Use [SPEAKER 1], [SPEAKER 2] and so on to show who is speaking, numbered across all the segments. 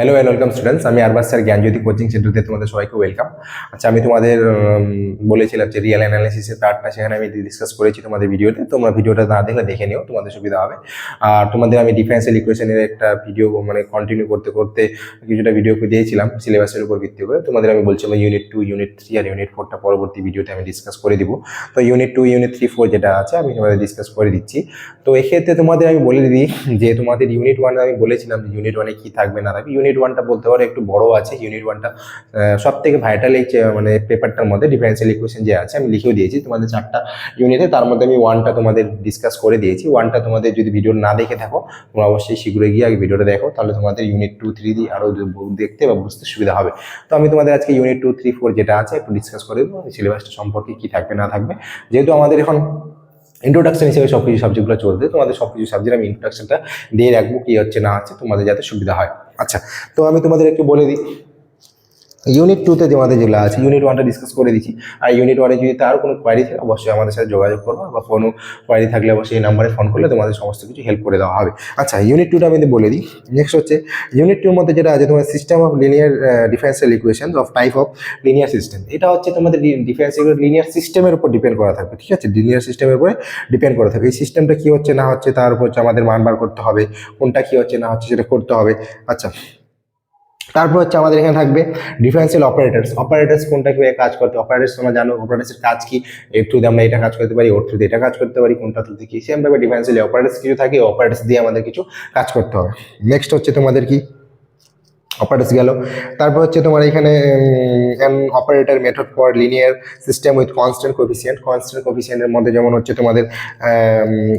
[SPEAKER 1] Hello and welcome students আমি আরবাস sir, জ্ঞানজ্যোতি coaching সেন্টারতে তোমাদের সবাইকে ওয়েলকাম আচ্ছা আমি তোমাদের বলেছিলাম যে রিয়েল অ্যানালিসিসের পার্টটা সেখানে আমি ডিসকাস করেছি তোমাদের ভিডিওতে। তোমরা ভিডিওটা না দেখলে দেখে নিও, তোমাদের সুবিধা হবে। আর তোমাদের আমি ডিফারেন্সিয়াল ইকুয়েশনের একটা ভিডিও মানে কন্টিনিউ করতে করতে কিছুটা ভিডিও দিয়েছিলাম সিলেবাসের উপর ভিত্তি করে। তোমাদের আমি বলছিলাম ইউনিট টু ইউনিট থ্রি আর ইউনিট ফোরটা পরবর্তী ভিডিওতে আমি ডিসকাস করে দিব। তো unit two unit three four যেটা আছে, আমি তোমাদের ডিসকাস করে দিচ্ছি। তো এক্ষেত্রে তোমাদের আমি বলে দিই যে তোমাদের ইউনিট ওয়ান আমি বলেছিলাম ইউনিট ওয়ানে কি থাকবে না থাকবে। ইউনিট ওয়ানটা বলতে পারো, একটু বড় আছে ইউনিট ওয়ানটা সব থেকে ভাইটাল এই মানে পেপারটার মধ্যে ডিফারেন্সিয়াল ইকুয়েশন যে আছে, আমি লিখেও দিয়েছি তোমাদের চারটা ইউনিটে তার মধ্যে আমি ওয়ানটা তোমাদের ডিসকাস করে দিয়েছি ওয়ানটা তোমাদের যদি ভিডিও না দেখে থাকো, তোমরা অবশ্যই শীঘ্রই গিয়ে আগে ভিডিওটা দেখো, তাহলে তোমাদের ইউনিট টু থ্রি দিয়ে আরও দেখতে বা বুঝতে সুবিধা হবে। তো আমি তোমাদের আজকে ইউনিট টু থ্রি ফোর যেটা আছে, একটু ডিসকাস করে দেবো সিলেবাসটা সম্পর্কে কী থাকবে, না থাকবে, যেহেতু আমাদের এখন ইন্ট্রোডাকশন হিসেবে সব কিছু সাবজেক্টগুলো চলবে তোমাদের সব কিছু সাবজেক্ট আমি ইন্ট্রোডাকশনটা দিয়ে রাখব, কী হচ্ছে না আছে তোমাদের যাতে সুবিধা হয়। আচ্ছা তো আমি তোমাদের একটু বলে দিই। ইউনিট টুতে তোমাদের যেগুলো আছে ইউনিট ওয়ানটা ডিসকাস করে দিচ্ছি। আর ইউনিট ওয়ানে যদি তার কোনো কোয়ারি থাকে, অবশ্যই আমাদের সাথে যোগাযোগ করব বা কোনো কোয়ারি থাকলে অবশ্যই এই নাম্বারে ফোন করলে তোমাদের সমস্ত কিছু হেল্প করে দেওয়া হবে। আচ্ছা ইউনিট টুটা আমি বলে দিই নেক্সট হচ্ছে ইউনিট টুর মধ্যে যেটা আছে, তোমার system of linear differential equation of type of linear system এটা হচ্ছে তোমাদের ডিফারেন্সিয়াল লিনিয়ার সিস্টেমের উপর ডিপেন্ড করা থাকবে, ঠিক আছে? লিনিয়ার সিস্টেমের উপরে ডিপেন্ড করা থাকবে। এই সিস্টেমটা কী হচ্ছে, না হচ্ছে, তার উপর হচ্ছে আমাদের মান বার করতে হবে। কোনটা কী হচ্ছে, না হচ্ছে, সেটা করতে হবে। আচ্ছা তারপর হচ্ছে আমাদের এখানে থাকবে ডিফারেন্সিয়াল অপারেটার্স অপারেটার্স কোনটা কীভাবে কাজ করতে অপারেটার্স তোমরা জানো অপারেটার্সের কাজ কি? এর থ্রুতে আমরা এটা কাজ করতে পারি, ওর থ্রুতে এটা কাজ করতে পারি, কোনটা থ্রুতে কি? সেমভাবে ডিফারেন্সিয়াল অপারেটার্স কিছু থাকে অপারেটার্স দিয়ে আমাদের কিছু কাজ করতে হবে। নেক্সট হচ্ছে তোমাদের কি? অপারেটার্স গেল। তারপর হচ্ছে তোমার এখানে an operator method for linear system with constant coefficient constant কোফিসিয়েন্টের মধ্যে যেমন হচ্ছে তোমাদের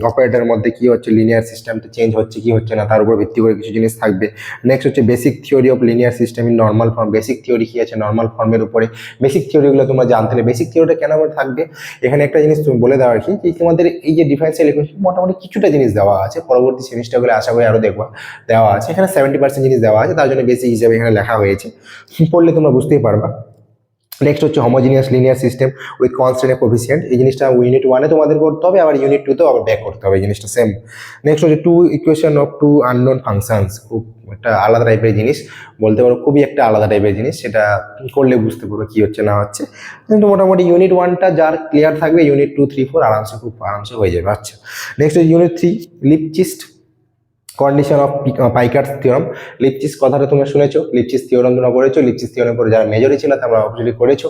[SPEAKER 1] অপারেটরের মধ্যে কি হচ্ছে লিনিয়ার সিস্টেমটা চেঞ্জ হচ্ছে, কি হচ্ছে না, তার উপর ভিত্তি করে কিছু জিনিস থাকবে। নেক্সট হচ্ছে basic theory of linear system in normal form basic theory কি আছে নর্মাল ফর্মের উপরে? বেসিক থিওরিগুলো তোমরা জানতে হবে বেসিক থিওরিটা কেন আবার থাকবে? এখানে একটা জিনিস তুমি বলে দেওয়া আর কি যে তোমাদের এই যে ডিফারেন্সিয়াল ইকুয়েশন মোটামুটি কিছুটা জিনিস দেওয়া আছে। পরবর্তী সেমিস্টারগুলো আশা করি আরও দেখবা, দেওয়া আছে। এখানে সেভেন্টি পার্সেন্ট জিনিস দেওয়া আছে, তার জন্য বেসিক হিসাবে এখানে লেখা হয়েছে। পড়লে তোমরা বুঝতেই পারবা। নেক্সট হচ্ছে homogeneous linear system with constant coefficient এই জিনিসটা ইউনিট ওয়ানে তোমাদের করতে হবে, আবার ইউনিট টুতেও আবার ব্যাক করতে হবে, এই জিনিসটা সেম নেক্সট হচ্ছে two equation of two unknown functions খুব একটা আলাদা টাইপের জিনিস, বলতে পারো খুবই একটা আলাদা টাইপের জিনিস, সেটা করলে বুঝতে পারব কি হচ্ছে না হচ্ছে। কিন্তু মোটামুটি ইউনিট ওয়ানটা যার ক্লিয়ার থাকবে ইউনিট টু থ্রি ফোর আরামসে খুব আরামসে হয়ে যাবে আচ্ছা। Next unit three Lipschitz condition of Picard's theorem Lipschitz কথাটা তোমরা শুনেছো? লিপচিস থিওরাম তোমরা করেছ লিপচিস থিওরাম করে যারা মেজরে ছিল তোমরা অবশ্যই করেছ।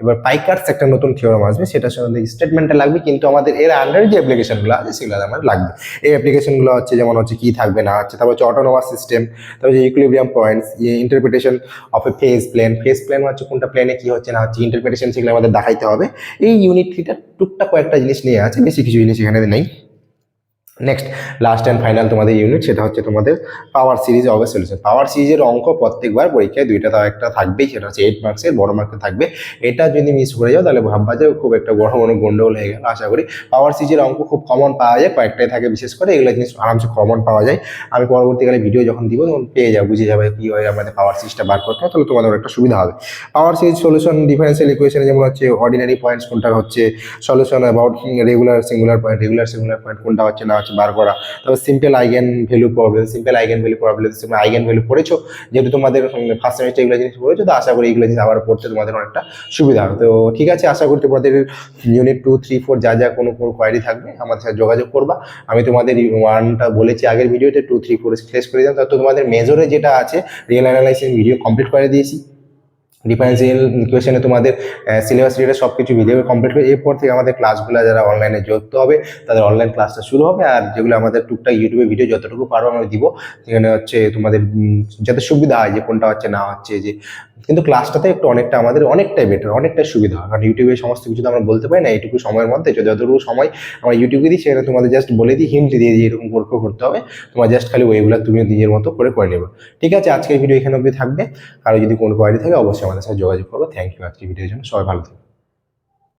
[SPEAKER 1] এবার পাইকার্স একটা নতুন থিওরাম আসবে সেটা সঙ্গে স্টেটমেন্টটা লাগবে, কিন্তু আমাদের এর আন্ডারে যে অ্যাপ্লিকেশনগুলো আছে, সেগুলো আমার লাগবে। এই অ্যাপ্লিকেশনগুলো হচ্ছে, যেমন হচ্ছে কি থাকবে, না হচ্ছে তারপর হচ্ছে অটোনোমাস সিস্টেম তারপর হচ্ছে equilibrium points interpretation of a phase plane phase plane হচ্ছে কোনটা প্লেনে কি হচ্ছে, না হচ্ছে ইন্টারপ্রিটেশন সেগুলো আমাদের দেখাইতে হবে। এই ইউনিট থ্রিটা টুকটাক কয়েকটা জিনিস নিয়ে আছে, বেশি কিছু জিনিস এখানে নেই। নেক্সট লাস্ট অ্যান্ড ফাইনাল তোমাদের ইউনিট সেটা হচ্ছে তোমাদের power series of solution power সিরিজের অঙ্ক প্রত্যেকবার পরীক্ষায় দুইটা তাও একটা থাকবেই, সেটা হচ্ছে এইট মার্কসের বড় মার্কে থাকবে। এটা যদি মিস করে যাও, তাহলে ভাববা যে খুব একটা বড় বড় গন্ডগোল হয়ে গেল, আশা করি। পাওয়ার সিরিজের অঙ্ক খুব কমন পাওয়া যায়, কয়েকটাই থাকে বিশেষ করে, এগুলো জিনিস আরামসে কমন পাওয়া যায়। আমি পরবর্তীকালে ভিডিও যখন দিব, তখন পেয়ে যাব বুঝে যাবে কী হয় আমাদের পাওয়ার সিরিজটা বার করতে হয়, তাহলে তোমাদের একটা সুবিধা হবে। পাওয়ার সিরিজ সলিউশন ডিফারেন্সিয়াল ইকুয়েশনে যেমন হচ্ছে অর্ডিনারি পয়েন্টস কোনটা হচ্ছে solution about regular singular point regular singular point কোনটা হচ্ছে না হচ্ছে বার করা। তারপর simple eigenvalue problem simple eigenvalue problem তোমরা আইগেন ভ্যালু পড়েছো, যেহেতু তোমাদের ফার্স্ট সেমিস্টার এগুলো জিনিস পড়েছো, তো আশা করি এগুলো জিনিস আবার পড়তে তোমাদের অনেকটা সুবিধা হবে। তো ঠিক আছে, আশা করি তোমাদের ইউনিট টু থ্রি ফোর যা যা কোনো কোনো কোয়ারি থাকবে, আমাদের সাথে যোগাযোগ করবা। আমি তোমাদের ওয়ানটা বলেছি আগের ভিডিওতে টু থ্রি ফোর শেষ করে দিলাম। তো তোমাদের মেজরে যেটা আছে রিয়েল অ্যানালাইসিস ভিডিও কমপ্লিট করে দিয়েছি। ডিফারেন্সিয়াল ইকুয়েশনে তোমাদের সিলেবাস রিলেটেড সব কিছু ভিডিও কমপ্লিট করে এরপর থেকে আমাদের ক্লাসগুলো যারা অনলাইনে যুক্ত হবে, তাদের অনলাইন ক্লাসটা শুরু হবে। আর যেগুলো আমাদের টুকটাক ইউটিউবে ভিডিও যতটুকু পারব আমরা দিব। সেখানে হচ্ছে তোমাদের যাতে সুবিধা হয় যে কোনটা হচ্ছে, না হচ্ছে, যে কিন্তু ক্লাসটাতে একটু অনেকটা আমাদের অনেকটাই বেটার অনেকটাই সুবিধা হয়। কারণ ইউটিউবে সমস্ত কিছু তো আমরা বলতে পারি না, এইটুকু সময়ের মধ্যে। যতটুকু সময় আমরা ইউটিউবে দিই, সেখানে তোমাদের জাস্ট বলে দিই হিন্ট দিয়ে দিই, এরকম করে করতে হবে। তোমার জাস্ট খালি ওইগুলো তুমি নিজের মতো করে করে নেবে। ঠিক আছে, আজকের ভিডিও এখানে অবধি থাকবে। আর যদি কোনো কোয়ারি থাকে, অবশ্যই আমাদের সাথে যোগাযোগ করব। থ্যাংক ইউ আজকে ভিডিওর জন্য। সবাই ভালো থাকবে